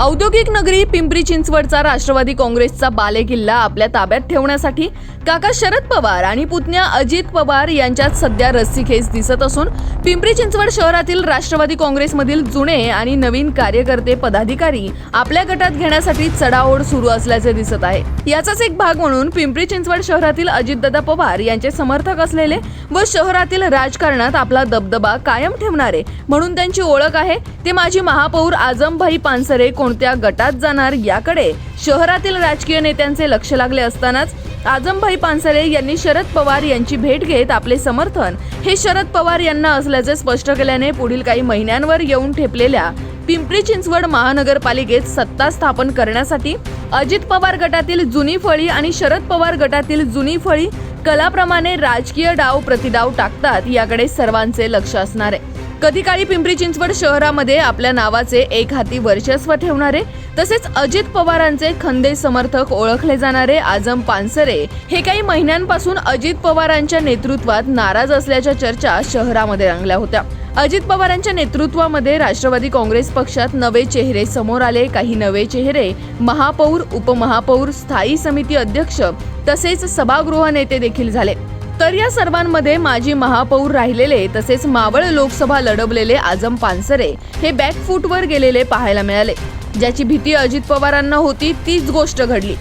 औद्योगिक नगरी पिंपरी चिंचवडचा राष्ट्रवादी काँग्रेसचा बालेकिल्ला आपल्या ताब्यात ठेवण्यासाठी काका शरद पवार आणि पुतण्या अजित पवार यांच्यात सध्या रस्सीखेच दिसत असून पिंपरी चिंचवड शहरातील राष्ट्रवादी काँग्रेसमधील जुने आणि नवीन कार्यकर्ते पदाधिकारी आपल्या गटात घेण्यासाठी चढाओढ सुरू असल्याचे दिसत आहे. याचाच एक भाग म्हणून पिंपरी चिंचवड शहरातील अजितदादा पवार यांचे समर्थक असलेले व शहरातील राजकारणात आपला दबदबा कायम ठेवणारे म्हणून त्यांची ओळख आहे. ते माजी महापौर आजमभाई पानसरे कोणत्या गटात जाणार याकडे शहरातील राजकीय नेत्यांचे लक्ष लागले असतानाच आजमभाई पानसरे यांनी शरद पवार यांची भेट घेत आपले समर्थन हे शरद पवार यांना असल्याचे स्पष्ट केल्याने पुढील काही महिन्यांवर येऊन ठेपलेल्या पिंपरी चिंचवड महानगरपालिकेत सत्ता स्थापन करण्यासाठी अजित पवार गटातील जुनी फळी आणि शरद पवार गटातील जुनी फळी कलाप्रमाणे राजकीय डाव प्रतिडाव टाकतात याकडे सर्वांचे लक्ष असणार आहे. कधी काळी पिंपरी चिंचवड शहरामध्ये आपल्या नावाचे एक हाती वर्चस्व ठेवणारे तसेच अजित पवारांचे खंदे समर्थक ओळखले जाणारे आजम पानसरे हे काही महिन्यांपासून अजित पवारांच्या नेतृत्वात नाराज असल्याच्या चर्चा शहरामध्ये रंगल्या होत्या. अजित पवारांच्या नेतृत्वामध्ये राष्ट्रवादी काँग्रेस पक्षात नवे चेहरे समोर आले काही नवे चेहरे महापौर उपमहापौर स्थायी समिती अध्यक्ष तसेच सभागृह नेते देखील झाले. तर या सर्वांमध्ये माजी महापौर राहिलेले तसेच मावळ लोकसभा लढवलेले आजम पानसरे हे बॅकफूटवर गेलेले पाहायला मिळाले. ज्याची भीती अजित पवारांना होती तीच गोष्ट घडली.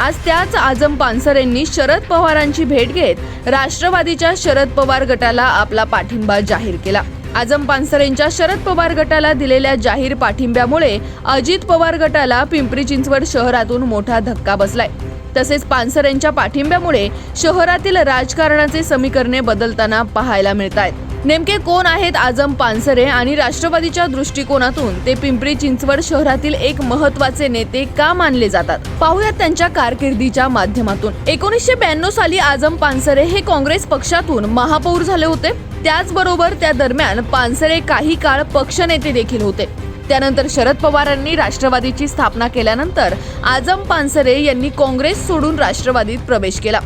आज त्याच आजम पानसरेंनी शरद पवारांची भेट घेत राष्ट्रवादीच्या शरद पवार गटाला आपला पाठिंबा जाहीर केला. आजम पानसरेंच्या शरद पवार गटाला दिलेल्या जाहीर पाठिंब्यामुळे अजित पवार गटाला पिंपरी चिंचवड शहरातून मोठा धक्का बसलाय. तसेच पानसरेंच्या पाठिंब्यामुळे शहरातील राजकारणाचे समीकरणे बदलताना पाहायला मिळत आहेत नेमके कोण आहेत आजम पानसरे आणि राष्ट्रवादीच्या दृष्टिकोनातून ते पिंपरी चिंचवड शहरातील एक महत्त्वाचे नेते का मानले जातात? पाहुयात त्यांच्या कारकिर्दीच्या माध्यमातून. एकोणीसशे ब्याण्णव साली आजम पानसरे हे काँग्रेस पक्षातून महापौर झाले होते. त्याचबरोबर त्या दरम्यान पानसरे काही काळ पक्षनेते देखील होते. त्यानंतर शरद पवारांनी राष्ट्रवादीची स्थापना केल्यानंतर आजम पानसरे यांनी काँग्रेस सोडून राष्ट्रवादीत प्रवेश केला.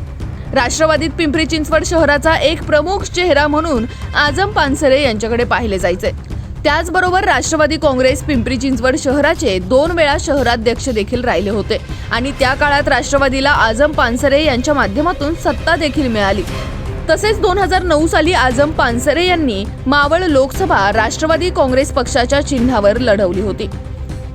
राष्ट्रवादीत पिंपरी चिंचवड शहराचा एक प्रमुख चेहरा म्हणून आजम पानसरे यांच्याकडे पाहिले जायचे. त्याचबरोबर राष्ट्रवादी काँग्रेस पिंपरी चिंचवड शहराचे दोन वेळा शहराध्यक्ष देखील राहिले होते आणि त्या काळात राष्ट्रवादीला आजम पानसरे यांच्या माध्यमातून सत्ता देखील मिळाली. तसेच दोन हजार नऊ साली आजम पानसरे यांनी मावळ लोकसभा राष्ट्रवादी काँग्रेस पक्षाच्या चिन्हावर लढवली होती.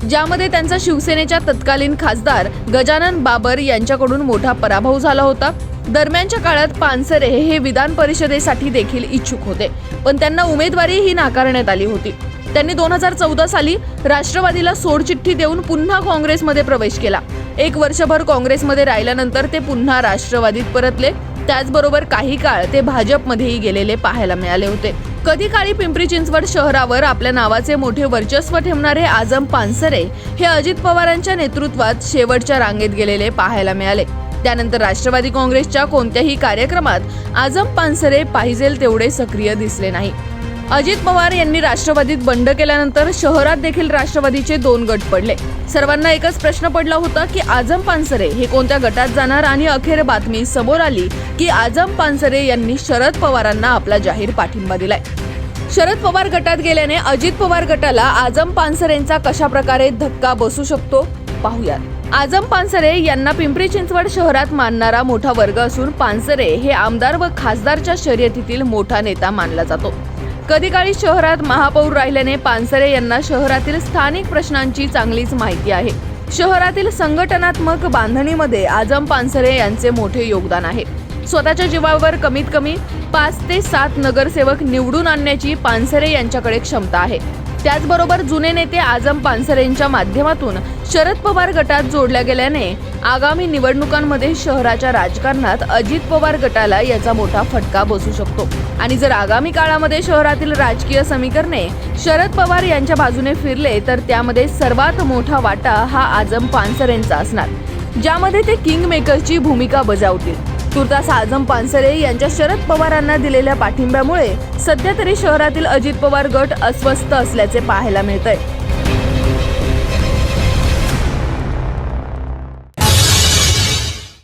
ज्यामध्ये त्यांचा शिवसेनेच्या तत्कालीन खासदार गजानन बाबर यांच्याकडून मोठा पराभव झाला होता. दरम्यानच्या काळात पानसरे हे विधान परिषदेसाठी देखील इच्छुक होते पण त्यांना उमेदवारी ही नाकारण्यात आली होती. त्यांनी दोन हजार चौदा साली राष्ट्रवादीला सोडचिठ्ठी देऊन पुन्हा काँग्रेसमध्ये प्रवेश केला. एक वर्षभर काँग्रेसमध्ये राहिल्यानंतर ते पुन्हा राष्ट्रवादीत परतले. त्याचबरोबर काही काळ ते भाजपमध्येही गेलेले पाहायला मिळाले होते. कधी काळी पिंपरी चिंचवड शहरावर आपल्या नावाचे मोठे वर्चस्व ठेवणारे आजम पानसरे हे अजित पवारांच्या नेतृत्वात शेवटच्या रांगेत गेलेले पाहायला मिळाले. त्यानंतर राष्ट्रवादी काँग्रेसच्या कोणत्याही कार्यक्रमात आजम पानसरे पाहिजेल तेवढे सक्रिय दिसले नाही. अजित पवार यांनी राष्ट्रवादीत बंड केल्यानंतर शहरात देखील राष्ट्रवादीचे दोन गट पडले. सर्वांना एकच प्रश्न पडला होता की आजम पानसरे हे कोणत्या गटात जाणार? आणि अखेर बातमी समोर आली की आजम पानसरे यांनी शरद पवारांना आपला जाहीर पाठिंबा दिलाय. शरद पवार गटात गेल्याने अजित पवार गटाला आजम पानसरेंचा कशा प्रकारे धक्का बसू शकतो? पाहूयात. आजम पानसरे यांना पिंपरी चिंचवड शहरात मानणारा मोठा वर्ग असून पानसरे हे आमदार व खासदारच्या शर्यतीतील मोठा नेता मानला जातो. कधी काळी शहरात महापौर राहिल्याने पानसरे यांना शहरातील स्थानिक प्रश्नांची चांगलीच माहिती आहे. शहरातील संघटनात्मक बांधणीमध्ये आजम पानसरे यांचे मोठे योगदान आहे. स्वतःच्या जीवावर कमीत कमी पाच ते सात नगरसेवक निवडून आणण्याची पानसरे यांच्याकडे क्षमता आहे. त्याचबरोबर जुने नेते आजम पानसरेंच्या माध्यमातून शरद पवार गटात जोडल्या गेल्याने आगामी निवडणुकांमध्ये शहराच्या राजकारणात अजित पवार गटाला याचा मोठा फटका बसू शकतो. आणि जर आगामी काळामध्ये शहरातील राजकीय समीकरणे शरद पवार यांच्या बाजूने फिरले तर त्यामध्ये सर्वात मोठा वाटा हा आजम पानसरेंचा असणार ज्यामध्ये ते किंगमेकरची भूमिका बजावतील. तुर्तास आझम पानसरे यांच्या शरद पवारांना दिलेल्या पाठिंब्यामुळे सध्या तरी शहरातील अजित पवार गट अस्वस्थ असल्याचे पाहायला मिळतंय.